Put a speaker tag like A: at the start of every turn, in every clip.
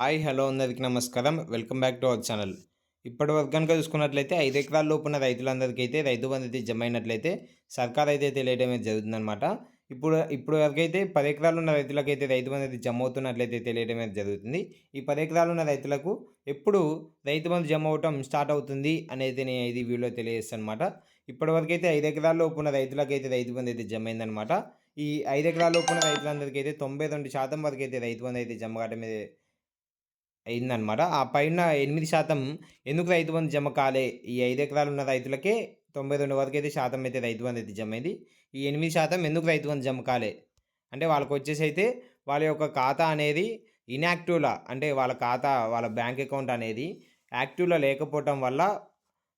A: Hi hello అందరికీ నమస్కారం. Welcome back to our channel. ఇప్పటి వరకు కనుక చూసుకున్నట్లయితే ఐదు ఎకరాల లోపున్న రైతులందరికీ అయితే రైతు బంధు అయితే జమ అయినట్లయితే సర్కార్ అయితే తెలియడం జరుగుతుందన్నమాట. ఇప్పుడు ఇప్పుడు వరకైతే పది ఎకరాలు ఉన్న రైతులకైతే రైతు బంధు అయితే జమ అవుతున్నట్లయితే తెలియడం జరుగుతుంది. ఈ పది ఎకరాలు ఉన్న రైతులకు ఎప్పుడు రైతు బంధు జమ అవటం స్టార్ట్ అవుతుంది అనేది నేను ఇది వీడియో తెలియజేస్తాను అనమాట ఇప్పటి వరకు అయితే ఐదు ఎకరాల లోపున్న రైతులకైతే రైతు బంధు అయితే జమ అయిందనమాట ఈ ఐదు ఎకరాల లోపున్న రైతులందరికీ అయితే తొంభై రెండు శాతం వరకు అయితే రైతు బంధు అయితే జమ కావడం అయిందనమాట ఆ పైన ఎనిమిది శాతం ఎందుకు రైతు బంధు జమ కాలే? ఈ ఐదు ఎకరాలు ఉన్న రైతులకే తొంభై రెండు వరకు అయితే శాతం అయితే రైతు బంధు అయితే జమ అయింది. ఈ ఎనిమిది శాతం ఎందుకు రైతు బంధు జమ కాలే? అంటే వాళ్ళకి వచ్చేసి అయితే వాళ్ళ యొక్క ఖాతా అనేది ఇన్యాక్టివ్లా అంటే వాళ్ళ ఖాతా వాళ్ళ బ్యాంక్ అకౌంట్ అనేది యాక్టివ్లో లేకపోవటం వల్ల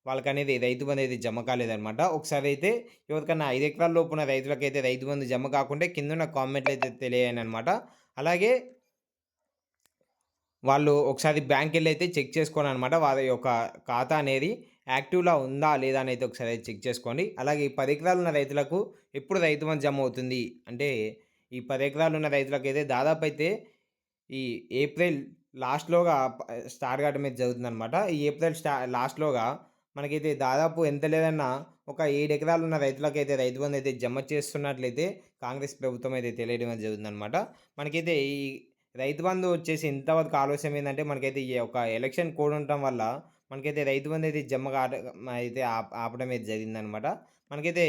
A: వాళ్ళకి అనేది రైతు బంధు అయితే జమ కాలేదనమాట ఒకసారి అయితే ఎవరికన్నా ఐదు ఎకరాల లోపున రైతులకైతే రైతు బంధు జమ కాకుండా కింద కామెంట్లు అయితే తెలియని అనమాట అలాగే వాళ్ళు ఒకసారి బ్యాంక్ వెళ్ళి అయితే చెక్ చేసుకోండి అనమాట వారి యొక్క ఖాతా అనేది యాక్టివ్లో ఉందా లేదా అనేది అయితే ఒకసారి చెక్ చేసుకోండి. అలాగే ఈ పది ఎకరాలు ఉన్న రైతులకు ఎప్పుడు రైతు బంధు జమ అవుతుంది? అంటే ఈ పది ఎకరాలు ఉన్న రైతులకు అయితే దాదాపు అయితే ఈ ఏప్రిల్ లాస్ట్లోగా స్టార్ట్ కావడం అయితే జరుగుతుందనమాట ఈ ఏప్రిల్ స్టా లాస్ట్లోగా మనకైతే దాదాపు ఎంత లేదన్నా ఒక ఏడు ఎకరాలు ఉన్న రైతులకైతే రైతు బంధు అయితే జమ చేస్తున్నట్లయితే కాంగ్రెస్ ప్రభుత్వం అయితే తెలియడం జరుగుతుందనమాట మనకైతే ఈ రైతు బంధు వచ్చేసి ఇంతవరకు ఆలోచన ఏంటంటే మనకైతే ఈ ఒక ఎలక్షన్ కోడ్ ఉండటం వల్ల మనకైతే రైతు బంధు అయితే జమ్మగా అయితే ఆపడం అయితే జరిగిందనమాట మనకైతే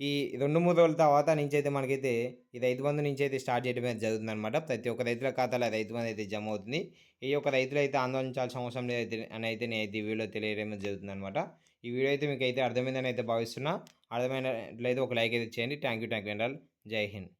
A: ఈ రెండు మూడు రోజుల తర్వాత నుంచి అయితే మనకైతే ఈ రైతు బంధు నుంచి అయితే స్టార్ట్ చేయడం అయితే జరుగుతుంది అనమాట ప్రతి ఒక్క రైతుల ఖాతాలో రైతు బంధు అయితే జమ అవుతుంది. ఈ యొక్క రైతులు అయితే ఆందోళించాల్సిన అవసరం లేదు అని అయితే నేను అయితే ఈ వీడియో తెలియడం జరుగుతుందన్నమాట. ఈ వీడియో అయితే మీకు అయితే అర్థమైందని అయితే భావిస్తున్నా. అర్థమైనట్లయితే ఒక లైక్ అయితే చేయండి. Thank you thank you and Jai Hind.